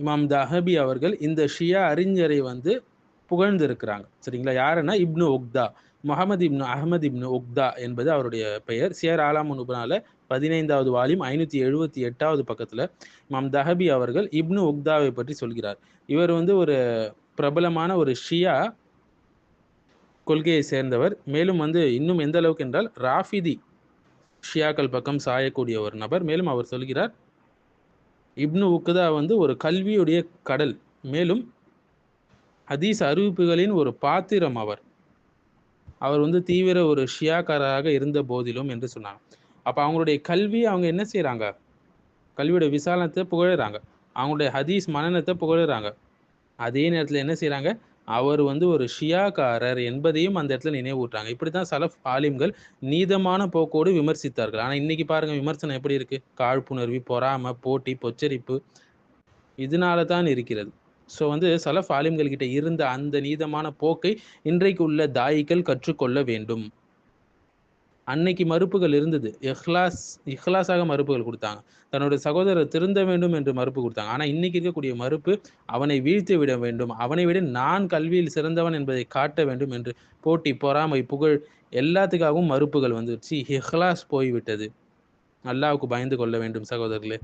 இமாம் தஹபி அவர்கள் இந்த ஷியா அறிஞரை வந்து புகழ்ந்து இருக்கிறாங்க சரிங்களா? யாருன்னா இப்னு உக்தா. முகமது இப்னு அஹமது இப்னு உக்தா என்பது அவருடைய பெயர். சியர் ஆலாம் நுபனால பதினைந்தாவது வாலியம் ஐநூற்றி எழுபத்தி எட்டாவது பக்கத்தில் இமாம் தஹபி அவர்கள் இப்னு உக்தாவை பற்றி சொல்கிறார். இவர் வந்து ஒரு பிரபலமான ஒரு ஷியா கொள்கையை சேர்ந்தவர். மேலும் வந்து இன்னும் எந்த அளவுக்கு என்றால் ராஃபிதி ஷியாக்கள் பக்கம் சாயக்கூடிய ஒரு நபர். மேலும் அவர் சொல்கிறார் இப்னு உக்குதா வந்து ஒரு கல்வியுடைய கடல். மேலும் ஹதீஸ் அறிவிப்புகளின் ஒரு பாத்திரம் அவர். அவர் வந்து தீவிர ஒரு ஷியாக்காரராக இருந்த போதிலும் என்று சொன்னாங்க. அப்போ அவங்களுடைய கல்வி அவங்க என்ன செய்கிறாங்க கல்வியோட விசாலனத்தை புகழறாங்க. அவங்களுடைய ஹதீஸ் மனநத்தை புகழறாங்க. அதே நேரத்தில் என்ன செய்கிறாங்க அவர் வந்து ஒரு ஷியாக்காரர் என்பதையும் அந்த இடத்துல நினைவூட்டுறாங்க. இப்படி தான் சலஃப் ஆலிம்கள் நீதமான போக்கோடு விமர்சித்தார்கள். ஆனால் இன்னைக்கு பாருங்க விமர்சனம் எப்படி இருக்கு? காழ்ப்புணர்வு பொறாமை போட்டி பொச்சரிப்பு இதனால தான் இருக்கிறது. ஸோ வந்து சலஃப் ஆலிம்கள் கிட்ட இருந்த அந்த நீதமான போக்கை இன்றைக்கு உள்ள தாயிகள் கற்றுக்கொள்ள வேண்டும். அன்னைக்கு மறுப்புகள் இருந்தது. இஹ்லாஸ் இஹ்லாஸாக மறுப்புகள் கொடுத்தாங்க. தன்னுடைய சகோதரர் திருந்த வேண்டும் என்று மறுப்பு கொடுத்தாங்க. ஆனால் இன்னைக்கு இருக்கக்கூடிய மறுப்பு அவனை வீழ்த்து விட வேண்டும். அவனை விட நான் கல்வியில் சிறந்தவன் என்பதை காட்ட வேண்டும் என்று போட்டி பொறாமை புகழ் எல்லாத்துக்காகவும் மறுப்புகள் வந்துருச்சு. இஹ்லாஸ் போய்விட்டது. அல்லாவுக்கு பயந்து கொள்ள வேண்டும் சகோதரர்களே.